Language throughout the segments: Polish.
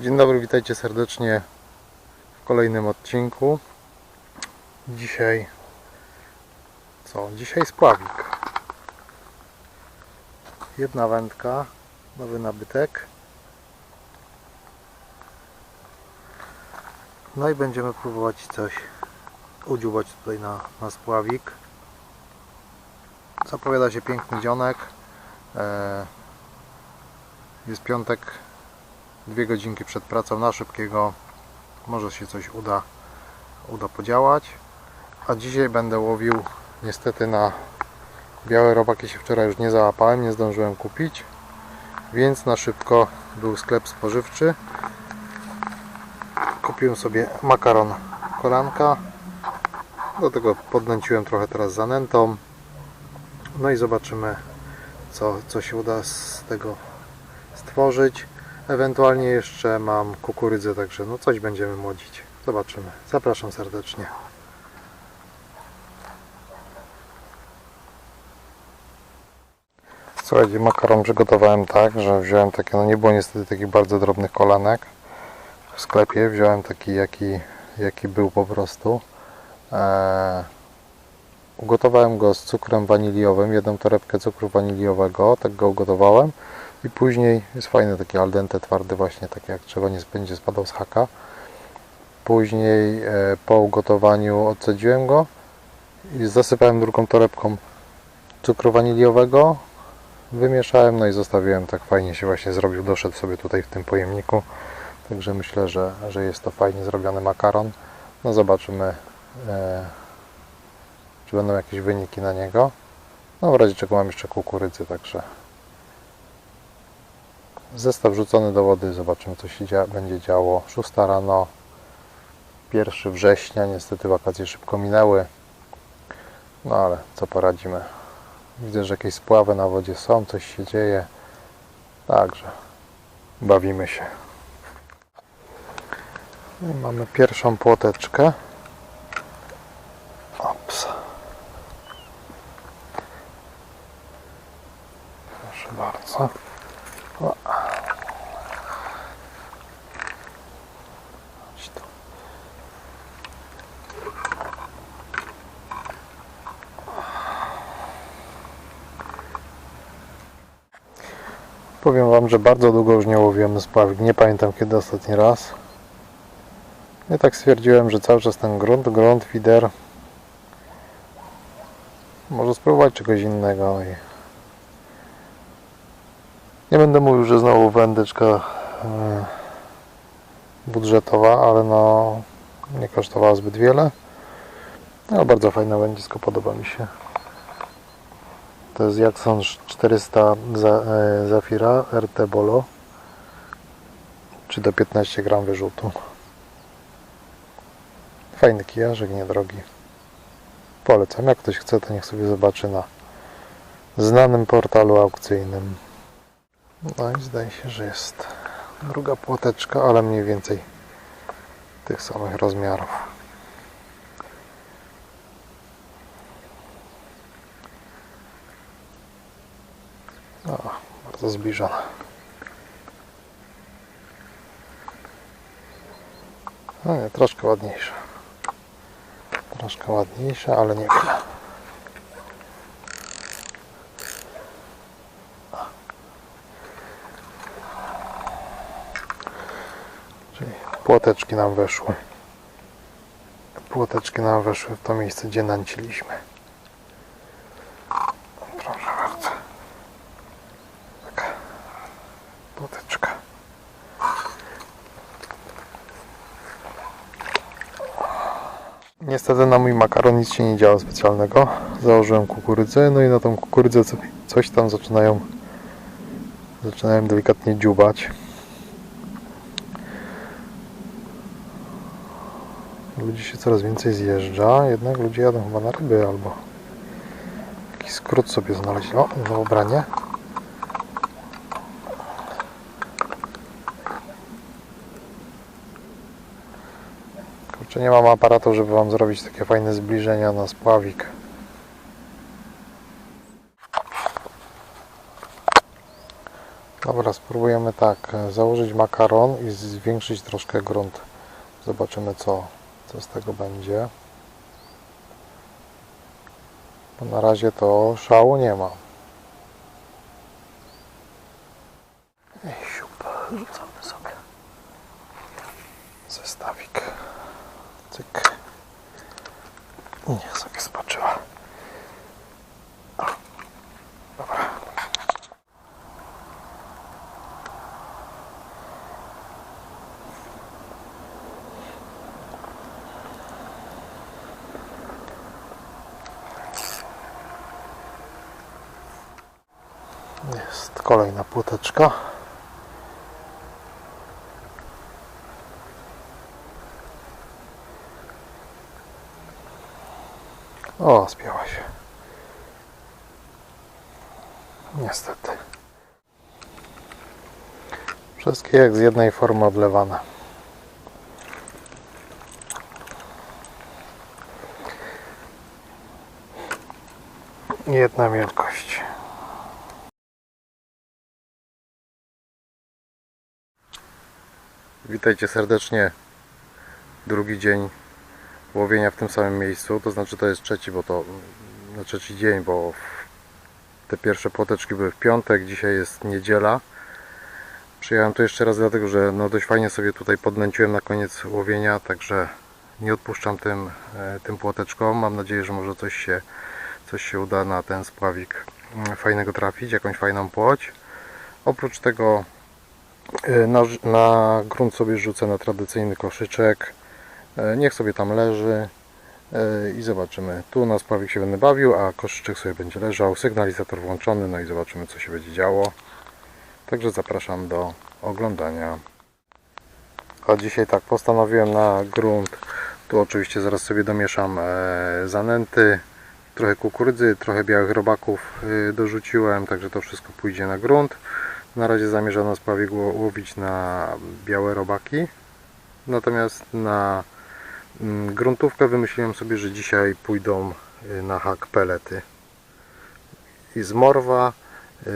Dzień dobry, witajcie serdecznie w kolejnym odcinku. Dzisiaj co? Dzisiaj spławik. Jedna wędka, nowy nabytek. No i będziemy próbować coś udziubać tutaj na, na spławik. Zapowiada się piękny dzionek. E, Jest piątek, dwie godzinki przed pracą na szybkiego może się coś uda, uda podziałać. A dzisiaj będę łowił niestety na białe robaki się wczoraj już nie załapałem, nie zdążyłem kupić. Więc na szybko był sklep spożywczy. Kupiłem sobie makaron kolanka. Do tego podnęciłem trochę teraz zanętą. No i zobaczymy co, co się uda z tego stworzyć. Ewentualnie jeszcze mam kukurydzę, także no coś będziemy młodzić. Zobaczymy. Zapraszam serdecznie. Słuchajcie, makaron przygotowałem tak, że wziąłem takie, no nie było niestety takich bardzo drobnych kolanek w sklepie. Wziąłem taki, jaki, jaki był po prostu. Eee, ugotowałem go z cukrem waniliowym, jedną torebkę cukru waniliowego, tak go ugotowałem. I później jest fajny taki al dente twardy właśnie, tak jak trzeba nie będzie spadał z haka. Później e, po ugotowaniu odcedziłem go i zasypałem drugą torebką cukru waniliowego. Wymieszałem, no i zostawiłem, tak fajnie się właśnie zrobił, doszedł sobie tutaj w tym pojemniku. Także myślę, że, że jest to fajnie zrobiony makaron. No zobaczymy, e, czy będą jakieś wyniki na niego. No w razie czego mam jeszcze kukurydzę, także Zestaw rzucony do wody, zobaczymy co się dzia będzie działo. 6 rano, 1 września, niestety wakacje szybko minęły. No ale co poradzimy. Widzę, że jakieś spławy na wodzie są, coś się dzieje. Także bawimy się. I mamy pierwszą płoteczkę. Ops. Proszę bardzo. Chodź tu. Powiem Wam, że bardzo długo już nie łowiłem spławik. Nie pamiętam kiedy ostatni raz. Ja tak stwierdziłem, że cały czas ten grunt, grunt, fider. Może spróbować czegoś innego. I... Nie będę mówił, że znowu wędeczka e, budżetowa, ale no nie kosztowała zbyt wiele. No bardzo fajne wędzisko, podoba mi się. To jest Jackson 400 za, e, Zafira RT Bolo. Czy do 15 gram wyrzutu. Fajny kijarzek, niedrogi. Polecam. Jak ktoś chce, to niech sobie zobaczy na znanym portalu aukcyjnym. No i zdaje się, że jest druga płoteczka, ale mniej więcej tych samych rozmiarów. O, bardzo zbliżona. No nie, troszkę ładniejsza. Troszkę ładniejsza, ale niewiele. Czyli płoteczki nam weszły. Płoteczki nam weszły w to miejsce, gdzie nanciliśmy. Proszę bardzo. Taka płoteczka. Niestety na mój makaron nic się nie działo specjalnego. Założyłem kukurydzę, no i na tą kukurydzę co- coś tam zaczynają zaczynają delikatnie dziubać. Ludzi się coraz więcej zjeżdża, jednak ludzie jadą chyba na ryby albo jakiś skrót sobie znaleźli. O, znowu branie. Kurczę, nie mam aparatu, żeby Wam zrobić takie fajne zbliżenia na spławik. Dobra, spróbujemy tak, założyć makaron i zwiększyć troszkę grunt. Zobaczymy co, co z tego będzie. Bo na razie to szału nie ma. Siup, rzucamy sobie zestawik. Cyk. I niech sobie spoczywa. O, Dobra. Jest kolejna płoteczka. O, spięła się. Niestety. Wszystkie jak z jednej formy odlewane. Jedna wielkość. Witajcie serdecznie. Drugi dzień łowienia w tym samym miejscu. To znaczy to jest trzeci, bo to na trzeci dzień, bo te pierwsze płoteczki były w piątek, dzisiaj jest niedziela. Przyjechałem tu jeszcze raz dlatego, że no dość fajnie sobie tutaj podnęciłem na koniec łowienia, także nie odpuszczam tym, e, tym płoteczkom. Mam nadzieję, że może coś się, coś się uda na ten spławik mm, fajnego trafić, jakąś fajną płoć. Oprócz tego na, ż- na grunt sobie rzucę na tradycyjny koszyczek. E, Niech sobie tam leży e, i zobaczymy. Tu na spławik się będę bawił, a koszyczek sobie będzie leżał. Sygnalizator włączony, no i zobaczymy co się będzie działo. Także zapraszam do oglądania. A dzisiaj tak postanowiłem na grunt. Tu oczywiście zaraz sobie domieszam e, zanęty, trochę kukurydzy, trochę białych robaków e, dorzuciłem, także to wszystko pójdzie na grunt. Na razie spławik ło- łowić na białe robaki. Natomiast na mm, gruntówkę wymyśliłem sobie, że dzisiaj pójdą y, na hak pelety. I z morwa, y,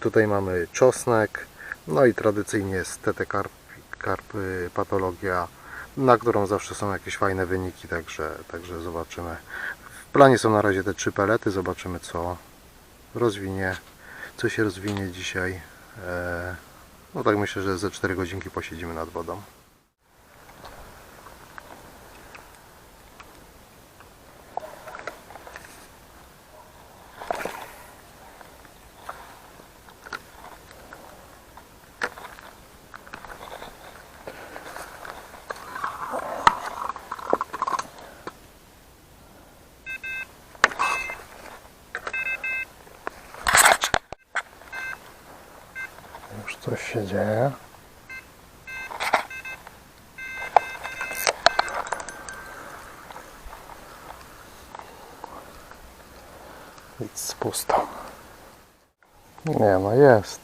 tutaj mamy czosnek, no i tradycyjnie TT karp, karp y, patologia, na którą zawsze są jakieś fajne wyniki, także, także zobaczymy. W planie są na razie te trzy pelety, zobaczymy co rozwinie, co się rozwinie dzisiaj. E, No tak myślę, że ze 4 godzinki posiedzimy nad wodą. Już coś się dzieje. Nic pusto. Nie no jest.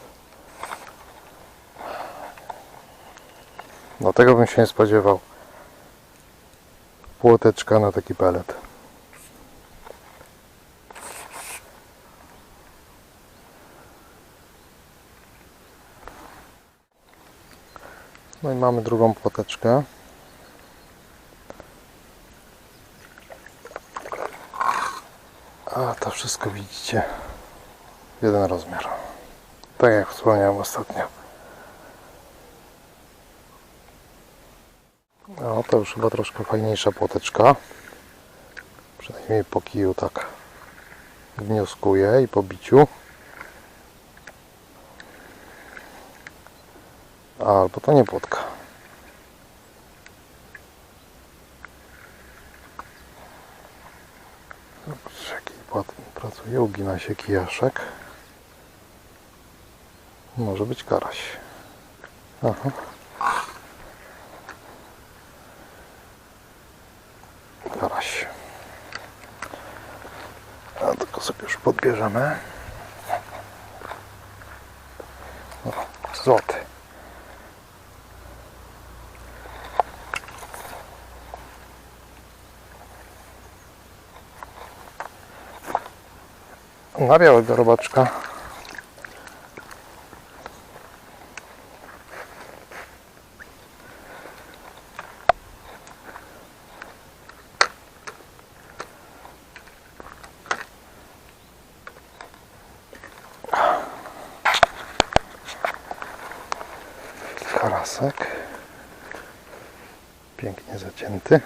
No tego bym się nie spodziewał. Płoteczka na taki pelet. Mamy drugą płoteczkę. A to wszystko widzicie. Jeden rozmiar. Tak jak wspomniałem ostatnio. No to już chyba troszkę fajniejsza płoteczka. Przynajmniej po kiju tak wnioskuję i po biciu. Albo to nie płotka. Zobaczcie jaki pracuje. Ugina się kijaszek. Może być karaś. Aha. Karaś. A tylko sobie już podbierzemy. O, złoty. na białego robaczka. Pięknie zacięty.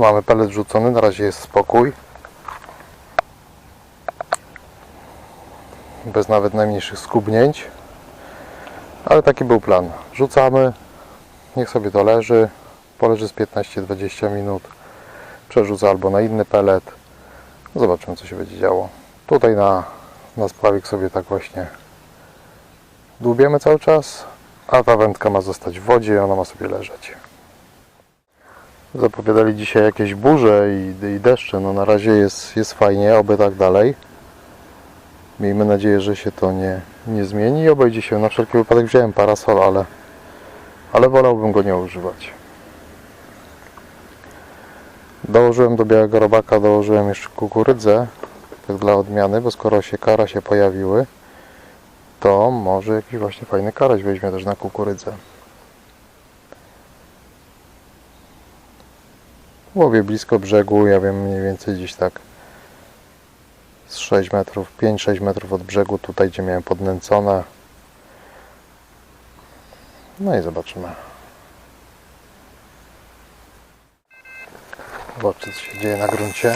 Mamy pelet rzucony, na razie jest spokój. Bez nawet najmniejszych skubnięć. Ale taki był plan. Rzucamy, niech sobie to leży, poleży z 15-20 minut. Przerzucę albo na inny pelet. Zobaczymy co się będzie działo. Tutaj na, na spławik sobie tak właśnie dłubiemy cały czas, a ta wędka ma zostać w wodzie i ona ma sobie leżeć. Zapowiadali dzisiaj jakieś burze i, i deszcze. No na razie jest, jest fajnie, oby tak dalej. Miejmy nadzieję, że się to nie, nie zmieni i obejdzie się. Na wszelki wypadek wziąłem parasol, ale, ale wolałbym go nie używać. Dołożyłem do białego robaka, dołożyłem jeszcze kukurydzę, tak dla odmiany, bo skoro się kara się pojawiły, to może jakiś właśnie fajny karaś weźmie też na kukurydzę. Łowię blisko brzegu, ja wiem mniej więcej gdzieś tak z 6 metrów, 5-6 metrów od brzegu, tutaj gdzie miałem podnęcone. No i zobaczymy. Zobaczcie co się dzieje na gruncie.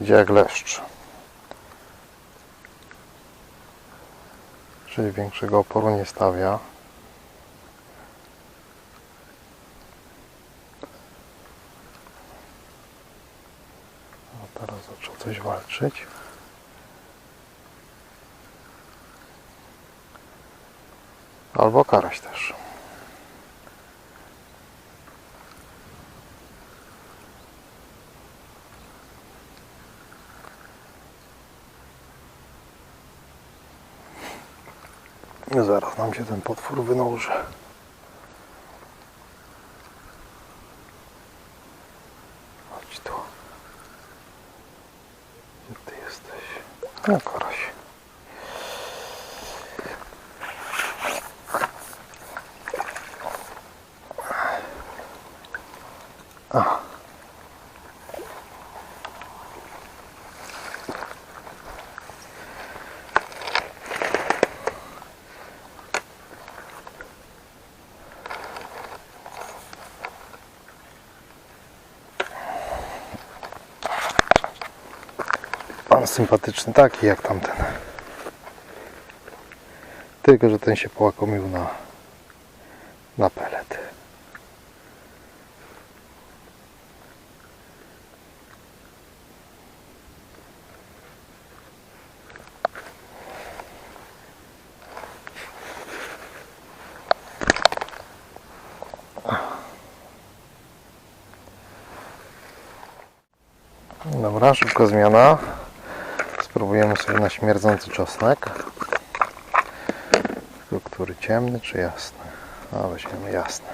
Idzie jak leszcz. Czyli większego oporu nie stawia. No teraz zaczął coś walczyć. Albo karaś też. Zaraz nam się ten potwór wynoży. Chodź tu. Gdzie ty jesteś? No koraś. A. sympatyczny taki jak tamten. Tylko, że ten się połakomił na, na pelet. Dobra, szybko zmiana. Spróbujemy sobie na śmierdzący czosnek. Tylko który ciemny czy jasny? A weźmiemy jasny.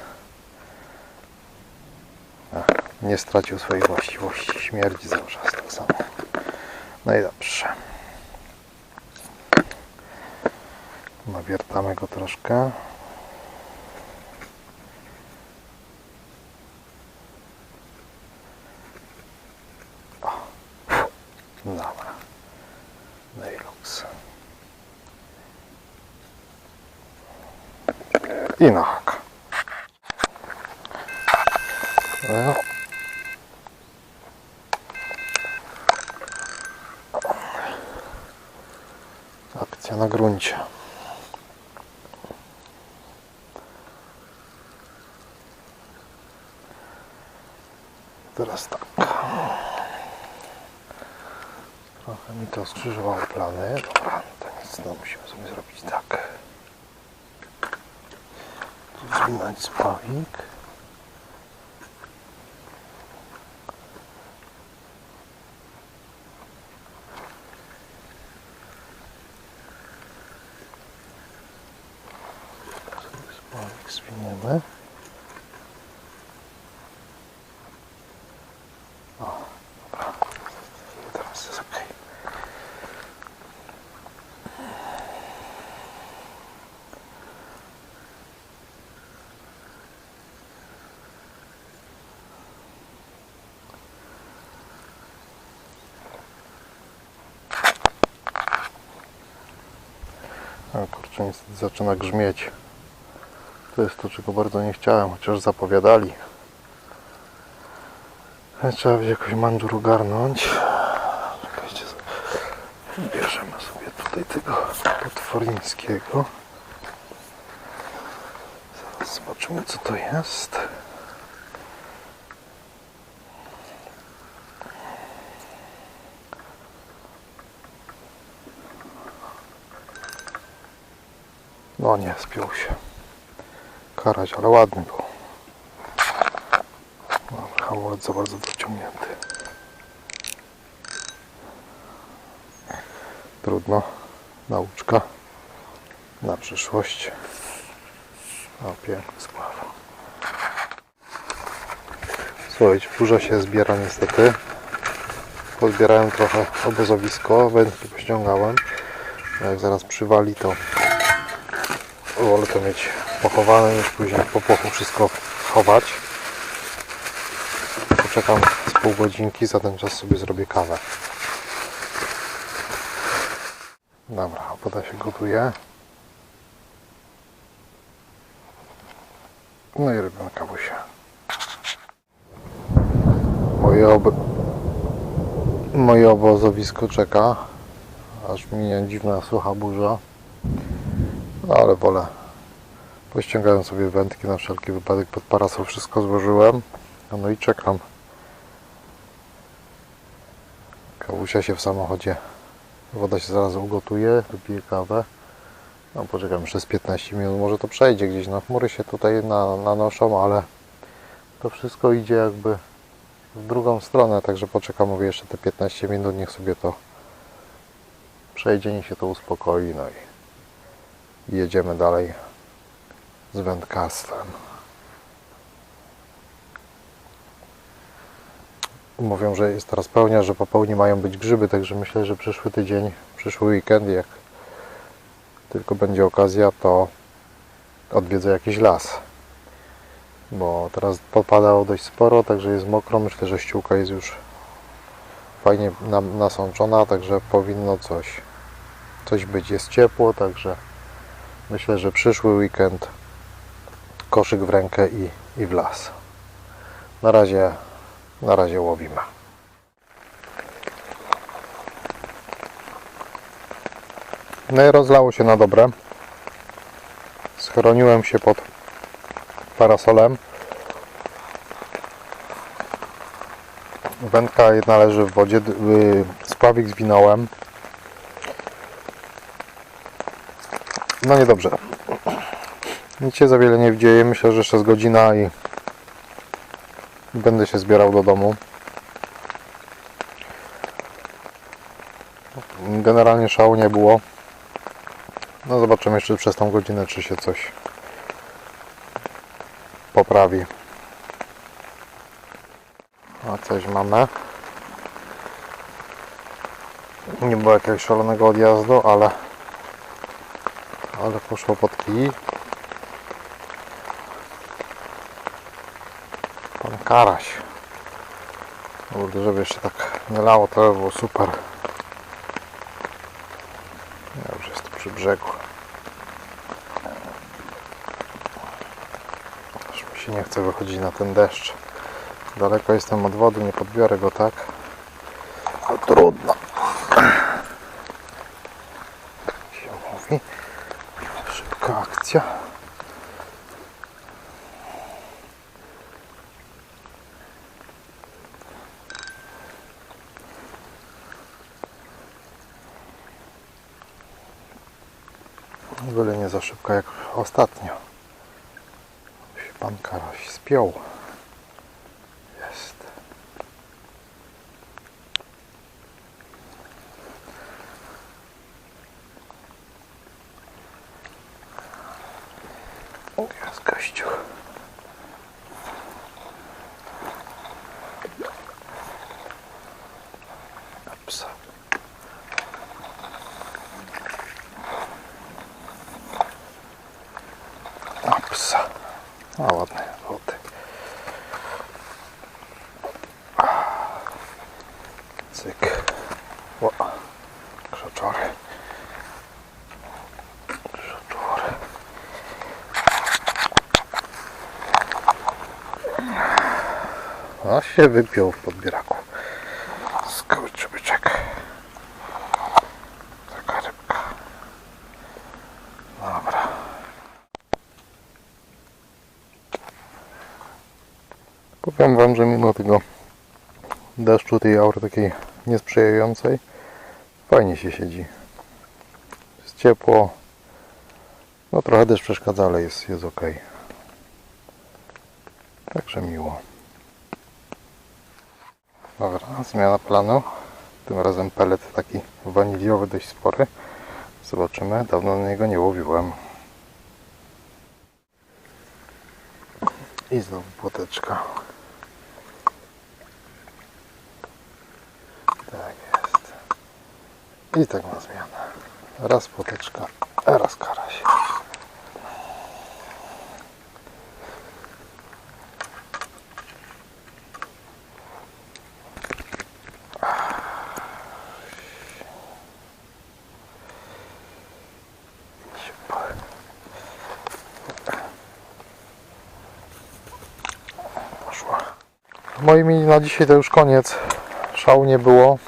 A, nie stracił swojej właściwości. Śmierdzi cały czas tak samo. No i dobrze. Nawiertamy go troszkę. Dobra. No i luks. I na hak. No. Akcja na gruncie. Teraz tak. Trochę mi to skrzyżowało plany. Dobra, to nic, no musimy sobie zrobić tak. trzymać spawik. Spawik zwiniemy. A kurczę, niestety zaczyna grzmieć. To jest to, czego bardzo nie chciałem, chociaż zapowiadali. Trzeba będzie jakoś mandżur ogarnąć. Bierzemy sobie tutaj tego potworińskiego. Zaraz zobaczymy, co to jest. No nie, spiął się. Karać, ale ładny był. Dobra, hamulec za bardzo dociągnięty. Trudno. Nauczka. Na przyszłość. O, piękny spław. Słuchajcie, burza się zbiera niestety. Pozbierałem trochę obozowisko, wędki pościągałem. Jak zaraz przywali to wolę to mieć pochowane niż później po pochu wszystko chować. Poczekam z pół godzinki, za ten czas sobie zrobię kawę. Dobra, woda się gotuje. No i robię kawusie. Moje, ob... Moje obozowisko czeka, aż minie dziwna sucha burza. No ale wolę. Pościągałem sobie wędki na wszelki wypadek pod parasol, wszystko złożyłem. No i czekam. Kawusia się w samochodzie. Woda się zaraz ugotuje, wypiję kawę. No poczekam jeszcze z 15 minut, może to przejdzie gdzieś. No chmury się tutaj na, nanoszą, ale to wszystko idzie jakby w drugą stronę, także poczekam mówię jeszcze te 15 minut, niech sobie to przejdzie, niech się to uspokoi, no i i jedziemy dalej z wędkarstwem. Mówią, że jest teraz pełnia, że po pełni mają być grzyby, także myślę, że przyszły tydzień, przyszły weekend, jak tylko będzie okazja, to odwiedzę jakiś las. Bo teraz popadało dość sporo, także jest mokro. Myślę, że ściółka jest już fajnie nasączona, także powinno coś, coś być. Jest ciepło, także Myślę, że przyszły weekend koszyk w rękę i, i w las. Na razie, na razie łowimy. No i rozlało się na dobre. Schroniłem się pod parasolem. Wędka jedna leży w wodzie. Spławik zwinąłem. No niedobrze. Nic się za wiele nie dzieje. Myślę, że jeszcze z godzina i będę się zbierał do domu. Generalnie szału nie było. No zobaczymy jeszcze przez tą godzinę, czy się coś poprawi. A coś mamy. Nie było jakiegoś szalonego odjazdu, ale ale poszło pod kij. Pan Karaś. Kurde, żeby jeszcze tak nie lało, to by było super. Ja już jest przy brzegu. Aż mi się nie chce wychodzić na ten deszcz. Daleko jestem od wody, nie podbiorę go tak. Ale trudno. Się mówi. Szybka akcja. Byle nie za szybko jak ostatnio. Się pan Karaś spiął. Jest. Jest gościu. Ups. Ups. A ładny, złoty. Cyk. O. Krzaczory. Krzaczory. No się wypiął w podbieraku. Powiem Wam, że mimo tego deszczu, tej aury takiej niesprzyjającej, fajnie się siedzi. Jest ciepło. No trochę deszcz przeszkadza, ale jest, jest ok. Także miło. Dobra, zmiana planu. Tym razem pelet taki waniliowy, dość spory. Zobaczymy. Dawno na niego nie łowiłem. I znowu płoteczka. Tak jest. I tak ma zmianę. Raz płoteczka, a raz karaś. Moimi na dzisiaj to już koniec. Szału nie było.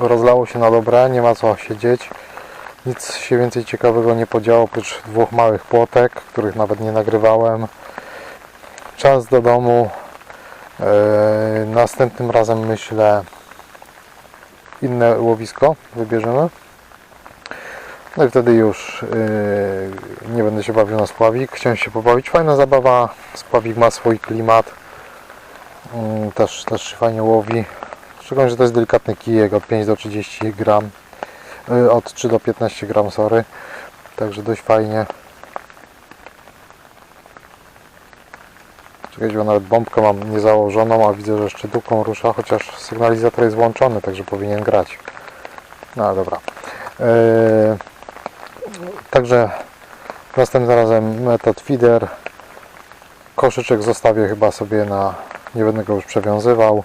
Rozlało się na dobre, nie ma co siedzieć. Nic się więcej ciekawego nie podziało, oprócz dwóch małych płotek, których nawet nie nagrywałem. Czas do domu. Eee, następnym razem myślę inne łowisko wybierzemy. No i wtedy już yy, nie będę się bawił na spławik. Chciałem się pobawić. Fajna zabawa. Spławik ma swój klimat. Yy, też, też fajnie łowi. Szczególnie, że to jest delikatny kijek od 5 do 30 gram. Yy, od 3 do 15 gram, sorry. Także dość fajnie. Czekajcie, bo nawet bombkę mam niezałożoną, a widzę, że szczytówką rusza, chociaż sygnalizator jest włączony, także powinien grać. No dobra. Yy, Także następnym razem metod feeder. Koszyczek zostawię chyba sobie na. Nie będę go już przewiązywał.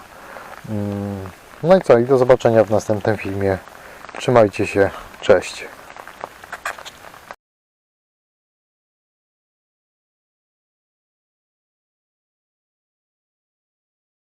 Mm, No i co? I do zobaczenia w następnym filmie. Trzymajcie się. Cześć.